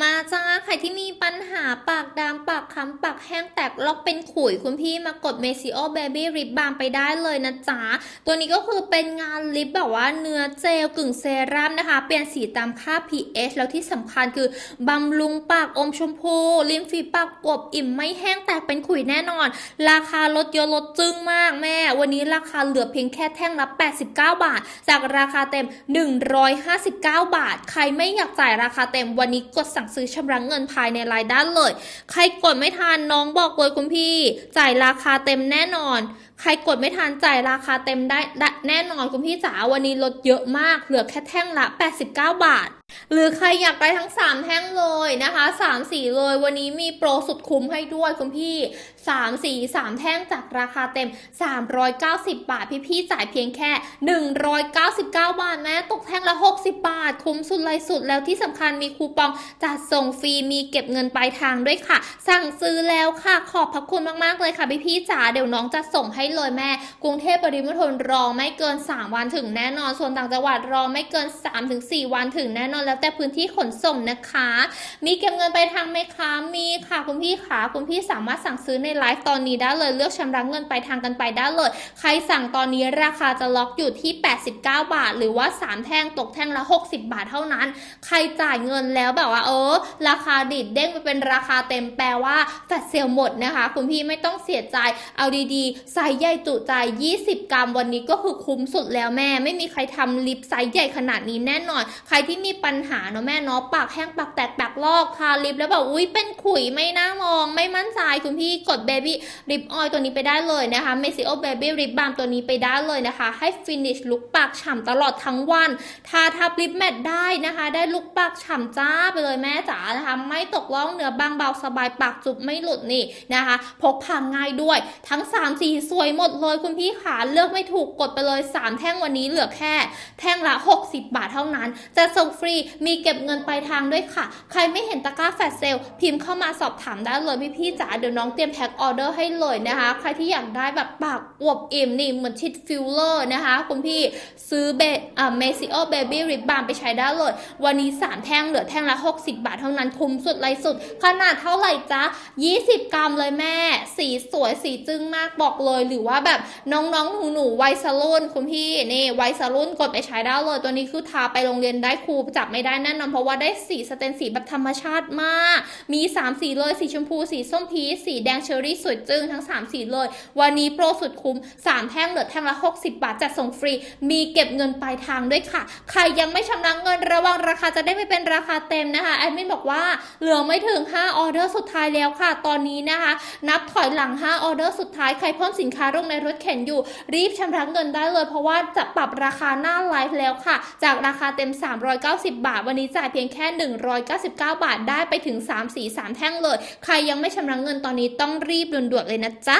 มาจ้าใครที่มีปัญหาปากดำปากค้ำปากแห้งแตกลอกเป็นขุยคุณพี่มากดเมซิโอเบบี้ริบบามไปได้เลยนะจ๊ะตัวนี้ก็คือเป็นงานลิปแบบว่าเนื้อเจลกึ่งเซรั่มนะคะ เปลี่ยนสีตามค่า pH แล้วที่สำคัญคือบำรุงปากอมชมพู ริมฝีปากอบอิ่มไม่แห้งแตกเป็นขุยแน่นอน ราคาลดเยอะลดจึ้งมากแม่ วันนี้ราคาเหลือเพียงแค่แท่งละ 89 บาท จากราคาเต็ม 159 บาท ใครไม่อยากจ่ายราคาเต็มวันนี้กดสั่งซื้อชำระเงินภายในรายด้านเลย ใครกดไม่ทันน้องบอกเลยคุณพี่ จ่ายราคาเต็มแน่นอน ใครกดไม่ทันจ่ายราคาเต็มได้แน่นอนคุณพี่จ๋าวันนี้ลดเยอะมาก เหลือแค่แท่งละ 89 บาท หรือใครอยากได้ทั้ง 3 แท่งเลยนะคะ 3 สีเลย วันนี้มีโปรสุดคุ้มให้ด้วยคุณพี่ 3 สี 3 แท่งจากราคาเต็ม 390 บาท พี่ๆจ่ายเพียงแค่ 199 บาทแม่ตกแท่งละ 60 บาท คุ้มสุดเลยสุดแล้วที่สำคัญมีคูปองจัดส่งฟรีมีเก็บเงินปลายทางด้วยค่ะ สั่งซื้อแล้วค่ะขอบพระคุณมากๆเลยค่ะพี่ๆจ๋าเดี๋ยวน้องจะส่งให้เลยแม่ กรุงเทพปริมณฑลรอไม่เกิน 3 วันถึงแน่นอน ส่วนต่างจังหวัดรอไม่เกิน 3-4 วันถึงแน่นอนแล้วแต่พื้นที่ขนส่งนะคะ มีเก็บเงินไปลายทางไหมคะมีค่ะคุณพี่ค่ะคุณพี่สามารถสั่งซื้อในไลฟ์ตอนนี้ได้เลยเลือกชำระเงินไปลายทางกันไปได้เลย ใครสั่งตอนนี้ราคาจะล็อกอยู่ที่ 89 บาท หรือว่า 3 แท่งตกแท่งละ 60 บาทเท่านั้น ใครจ่ายเงินแล้วแบบว่าเออราคาดิดเด้งไปเป็นราคาเต็มแปลว่าแฟลชเซลหมดนะคะ คุณพี่ไม่ต้องเสียใจเอาดีๆไซส์ใหญ่จุใจ 20 กรัมวันนี้ก็คือคุ้มสุดแล้วแม่ ไม่มีใครทำลิปไซส์ใหญ่ขนาดนี้แน่นอน ใครที่มีปัญหาเนาะแม่เนาะปากแห้งปากแตกปากลอกทาลิปแล้วแบบอุ้ยเป็นขุยไม่น่ามอง ไม่มั่นใจคุณพี่กดเบบี้ลิปออยตัวนี้ไปได้เลยนะคะเมซิโอเบบี้ลิปบาล์มตัวนี้ไปได้เลยนะคะ ให้ฟินิชลุคปากฉ่ำตลอดทั้งวัน ทาทับลิปแมทได้นะคะ ได้ลุคปากฉ่ำจ้าไปเลยแม่จ๋านะคะ ไม่ตกล่องเนื้อบางเบาสบายปากจุบไม่หลุดนี่นะคะ พกพาง่ายด้วยทั้ง3สีสวยหมดเลยคุณพี่ขาเลือกไม่ถูกกดไปเลย 3 แท่งวันนี้เหลือแค่ แท่งละ 60 บาทเท่านั้น จะส่งฟรีมีเก็บเงินปลายทางด้วยค่ะ ใครไม่เห็นตะกร้าแฟลชเซลพิมพ์เข้ามาสอบถามได้เลยพี่ๆจ๋าเดี๋ยวน้องเตรียมแพ็คออเดอร์ให้เลยนะคะ ใครที่อยากได้แบบปากอวบอิ่มนี่เหมือนชิดฟิลเลอร์นะคะคุณพี่ซื้อเบอ่าเมซิโอเบบี้ริบบาล์มไปใช้ได้เลย วันนี้ 3 แท่งเหลือแท่งละ 60 บาทเท่านั้นคุ้มสุดไรสุด ขนาดเท่าไหร่จ๊ะ 20 กรัมเลยแม่ สีสวยสีจึ้งมากบอกเลยหรือว่าแบบน้องๆ หนูๆวัยสรุ่นคุณพี่นี่วัยสรุ่นกดไปใช้ได้เลยตัวนี้คือทาไปโรงเรียนได้ครูจับไม่ได้แน่นอนเพราะว่าได้สีสเตนสีแบบธรรมชาติมาก มี 3 สีเลยสีชมพู สีส้มพีชสีแดงเชอรี่สวยจึ้งทั้ง 3 สีเลย วันนี้โปรสุดคุ้ม 3 แท่งเหลือแท่งละ 60 บาทจัดส่งฟรี มีเก็บเงินปลายทางด้วยค่ะ ใครยังไม่ชำระเงินระวังราคาจะได้ไม่เป็นราคาเต็มนะคะแอดมินบอกว่าเหลือไม่ถึง 5 ออเดอร์สุดท้ายแล้วค่ะ ตอนนี้นะคะ นับถอยหลัง 5 ออเดอร์สุดท้ายใครเพิ่มสินค้าลงในรถเข็นอยู่รีบชำระเงินได้เลย เพราะว่าจะปรับราคาหน้าไลฟ์แล้วค่ะ จากราคาเต็ม 390 บาท วันนี้จ่ายเพียงแค่ 199 บาทได้ไปถึง3 4 3แท่งเลย ใครยังไม่ชำระเงินตอนนี้ต้องรีบด่วนๆเลยนะจ๊ะ